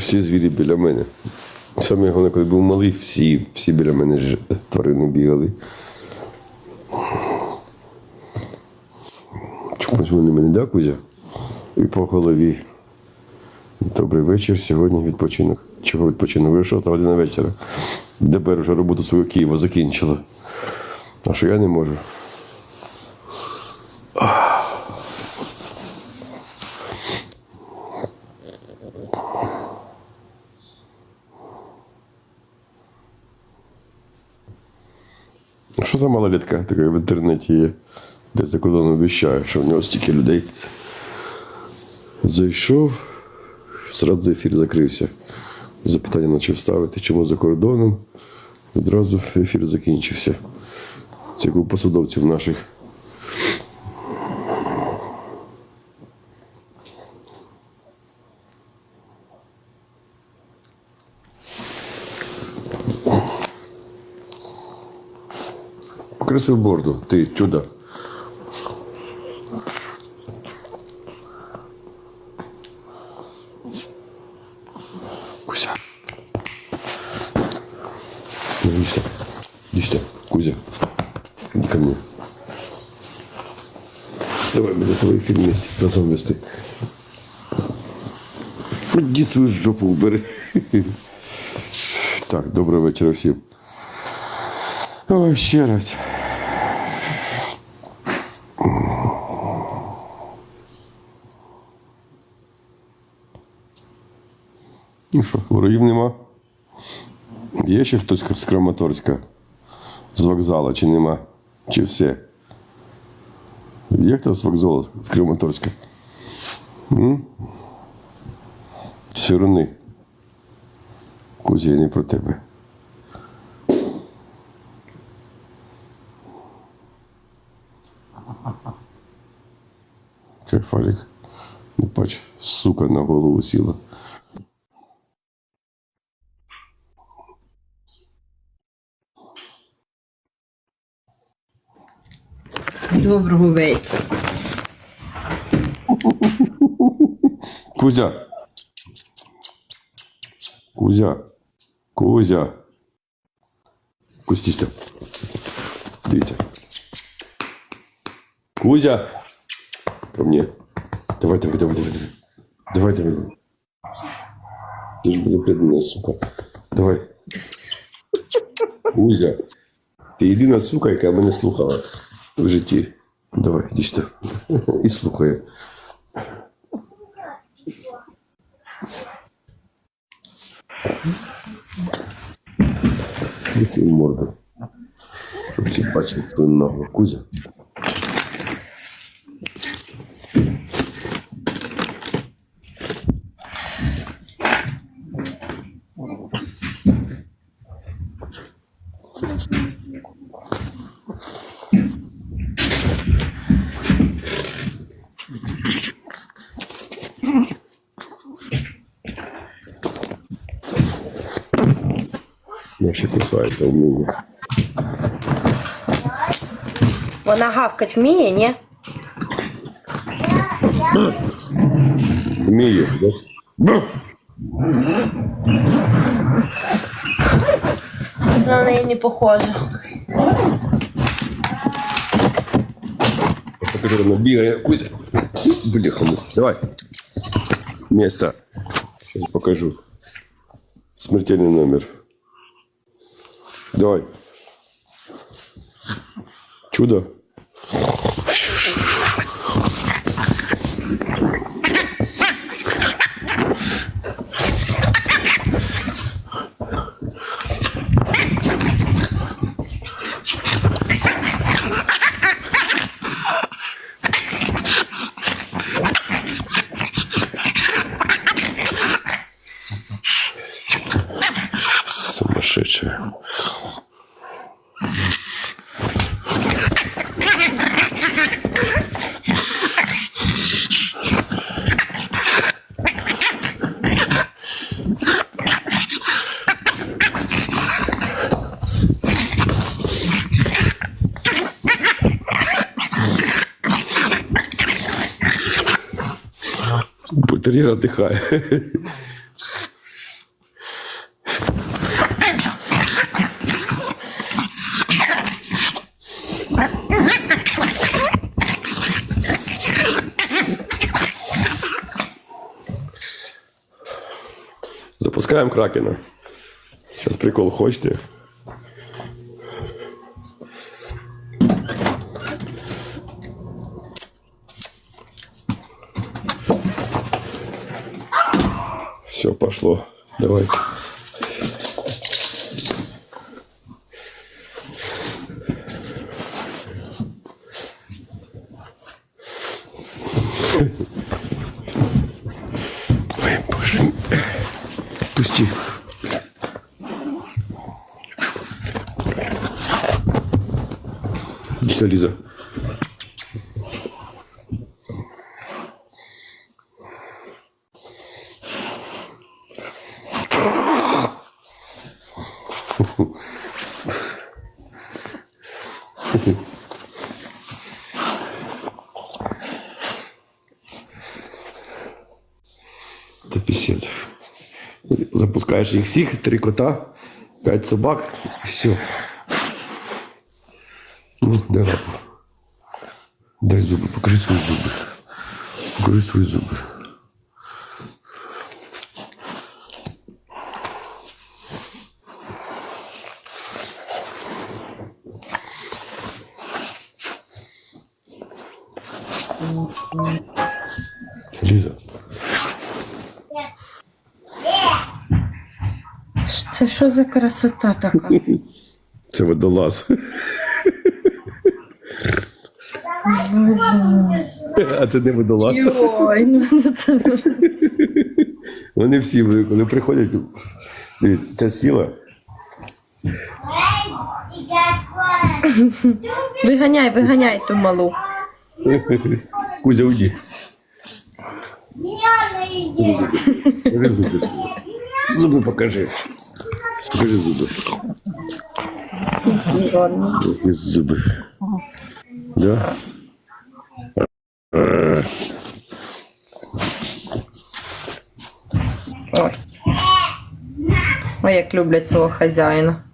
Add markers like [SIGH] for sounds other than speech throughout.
Всі звірі біля мене. Саме головне, коли був малий, всі, всі біля мене ж тварини бігали. Чомусь вони мене да, Кузя? І по голові. Добрий вечір. Сьогодні відпочинок. Чого відпочинок? Ви шоста година вечора. ДБР вже роботу свою Києва закінчила. А що я не можу? Що за малолітка така в інтернеті є? де за кордоном віщає, що в нього стільки людей. Зайшов, зразу ефір закрився. Запитання почав ставити, чому за кордоном. Одразу ефір закінчився. Це як у посадовців наших. Покрасив борду, ти чудо. Кузя. Ну, иди сюда. Иди сюда. Кузя. Иди ко мне. Давай мы твой эфир вместе разом вести. Иди свою жопу убери. [LAUGHS] Так, доброго вечора всім. Ой, ще раз. Ну що, ворогів нема? Є ще хтось з Краматорська? З вокзалу чи нема? Чи все? Є хто з вокзалу з Краматорська? М? Сирони. Кузя, я не про тебе. Кефалік. Не бач, сука на голову сіла. Доброго вечора. Кузя. Кузя. Кузя. Кустіся. Дивіться. Кузя. Ко мне. Давай, давай, давай, давай, давай. Давай, давай. Ти ж буде придумана, сука. Давай. Кузя. Ти єдина сука, яка мене слухала в житті. Давай, сюди. [LAUGHS] І слухай. Який морду. Щоб всі бачили твою ногу. Кузя. Я ще кусається в мене. Вона гавкать вміє, ні? Вмію, да? Щось на неї не похоже. Покажи, вона бігає. Кузя. Бляха, ну, давай. Место. Сейчас покажу. Смертельный номер. Давай. Чудо. Интерьер отдыхаю. Запускаем Кракена. Сейчас прикол, хочешь ты? Все, пошло. Давай. Ой, боже. Пусти. Лиза, Лиза. Это писец. Запускаешь их всех, три кота, пять собак, все. Ну, дай лапу. Дай зубы, покажи свои зубы. Покажи свои зубы. Лиза, Це що за красота така? [LAUGHS] це водолаз. Боже. А це не водолаз. Ой, ну це Вони всі, коли приходять, дивіться, ця сіла. Виганяй, виганяй ту малу. Кузя, уйди. Зуби покажи. Покажи зуби. Ось зуби. Да? Ой. Ой, як люблять свого хазяїна.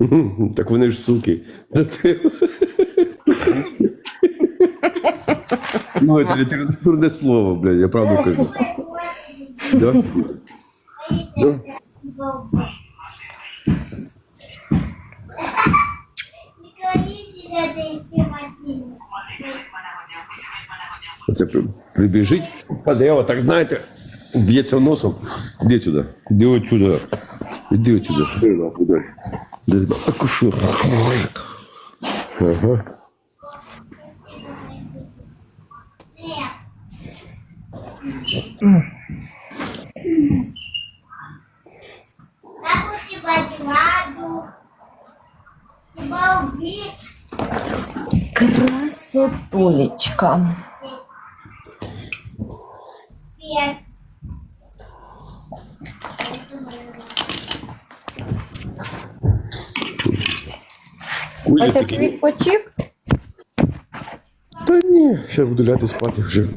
[LAUGHS] Так вони ж суки. Ну, це літературне слово, блядь, я правду кажу. Да? Да? Не говорите, дядя, идти Матильда. Оце при- прибіжить, паде, отак, знаєте, б'ється носом. Іди сюди. Іди отсюди. Іди отсюди. Іди нахуй, дай. Де тебе покушу. Ага. Как Красотулечка. Ася, ти відпочив? Та ні, зараз буду ляти спати вже.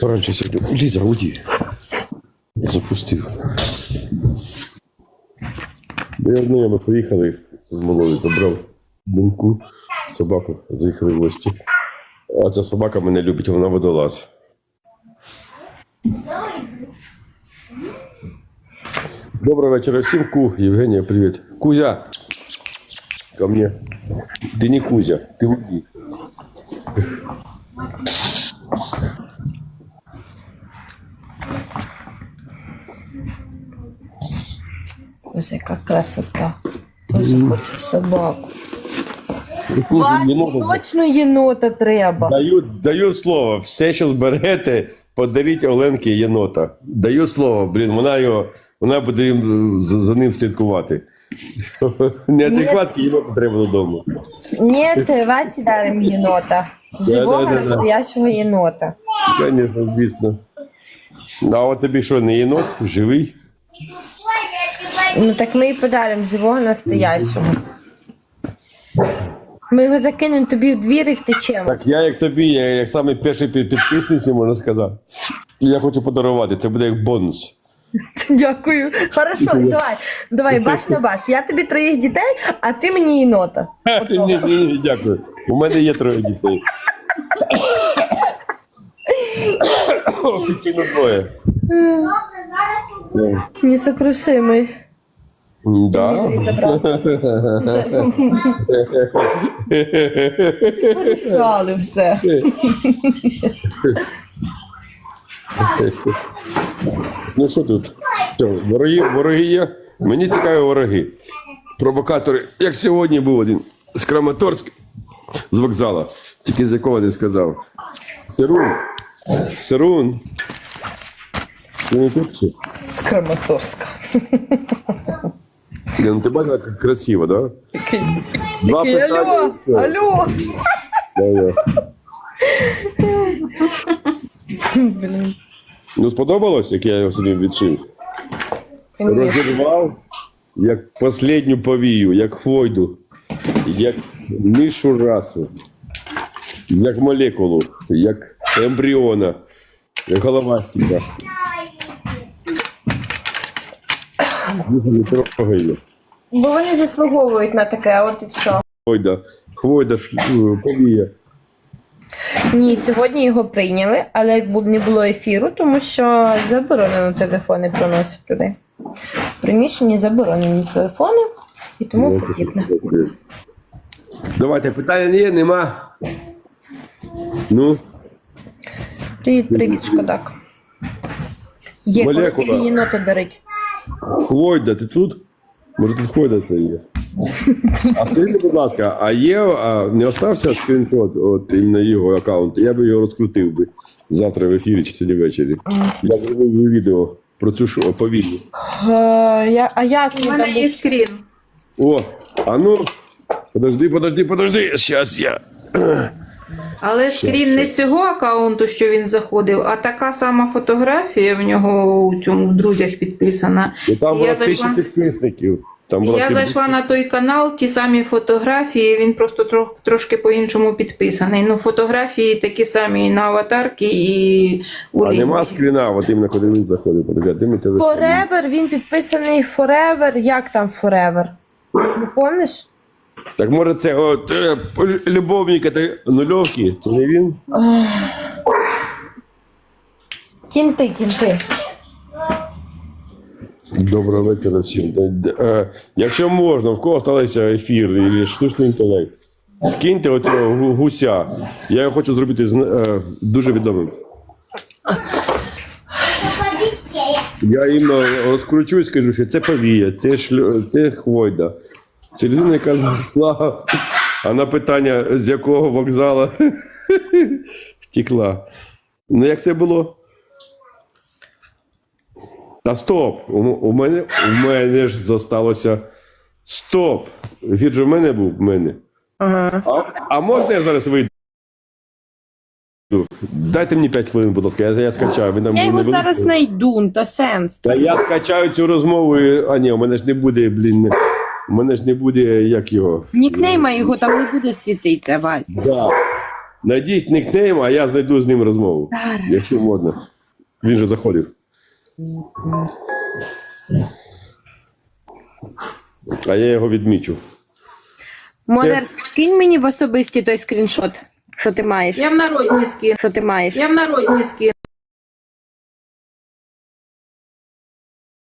Поранше сьогодні. Ліза, уйди. Запустив. Я одне ми поїхали з малою, забрав бунку, собаку, заїхали в гості. А ця собака мене любить, вона водолаз. Доброго вечора всім, Ку. Євгенія, привіт. Кузя, ко мне. Ты не Кузя, ты уйди. Ось яка красота. Дуже хочу собаку. Не Васі, точно єнота треба. Даю, даю слово, все, що зберете, подаріть Оленки єнота. Даю слово, блін, вона його, вона буде їм за, за ним слідкувати. [LAUGHS] Неадекватки єнота треба додому. Ні, ти Васі дарим єнота. Живого Да-да-да-да. настоящого єнота. Звісно, звісно. А от тобі що, не єнот? Живий? Ну так ми і подаримо живого настоящого. Ми його закинемо тобі в двір і втечемо. Так я як тобі, я як самий перший під- підписниці, можна сказати. Я хочу подарувати, це буде як бонус. [LAUGHS] Дякую. Хорошо, давай. Давай, баш на баш. Я тобі троїх дітей, а ти мені єнота. Ні, ні, ні, дякую. У мене є троє дітей. [LAUGHS] Офіційно двоє. Добре, зараз Несокрушимий. Да. Порішали все. Ну що тут? Вороги, вороги є? Мені цікаві вороги. Провокатори, як сьогодні був один з Краматорська, з вокзала, тільки з якого не сказав. Сирун. Сирун. Ти не тут? З Краматорська. Ні, Ну, ти бачила, як красиво, да? Два такий, питання. алло, все. алло. Да-да. Блін. Ну, сподобалось, як я його собі відшив? Конечно. Розірвав, як последню повію, як хвойду, як нишу расу, як молекулу, як ембріона, як головастика. Не трогай. Бо вони заслуговують на таке, от і все. Хвойда, хвойда, ш- е, повія. Ні, сьогодні його прийняли, але не було ефіру, тому що заборонено телефони проносити туди. В приміщенні заборонені телефони, і тому потрібно. Давайте, питання є, нема. Ну, Привіт, привіт, шкодак. Є коли Молекула. єнота дарить. Хвойда, ти тут? Може тут Хвойда це є? А скажіть, будь ласка, а є, а не остався скріншот от іменно його аккаунту? Я би його розкрутив би завтра в ефірі чи сьогодні ввечері. Я зробив би відео про цю ж повільну. Е, я, а як У він мене там є був? скрін. О, а ну, подожди, подожди, подожди, зараз я. Але скрін не цього аккаунту, що він заходив, а така сама фотографія в нього у цьому в друзях підписана. Ну, там було я тисячі зайшла, підписників. Там і я зайшла на той канал, ті самі фотографії, він просто тро, трошки по-іншому підписаний. Ну, фотографії такі самі і на аватарки, і у А нема скріна, от іменно коли він заходив, подивіться. Forever, він підписаний Forever. Як там Forever? Не помниш? Так може це от е, любовника та нульовки, це не він? Кінти, кінти. Доброго вечора всім. Д- е, Якщо можна, в кого сталося ефір і штучний інтелект, скиньте оцього гу- гуся. Я його хочу зробити е, дуже відомим. Я їм розкручу і скажу, що це повія, це, шлю, це хвойда. Це людина, яка знайшла, а на питання, з якого вокзалу [LAUGHS] втекла. Ну, як це було? Та стоп! У, у мене у мене ж зосталося. Стоп! Ефір же в мене був в мене. Ага. А, а можна я зараз вийду? Дайте мені 5 хвилин, будь ласка, я, я скачаю. Ви там Я його зараз знайду, та сенс. Та я скачаю цю розмову. і- А ні, у мене ж не буде, блін. У мене ж не буде, як його. Нікнейма його там не буде світитися, Вась. Да. Найдіть нікнейм, а я знайду з ним розмову. Якщо можна. Він же заходив. А я його відмічу. Модер, скинь мені в особисті той скріншот, що ти маєш. Я в народні скін. Що ти маєш? Я в народні скін.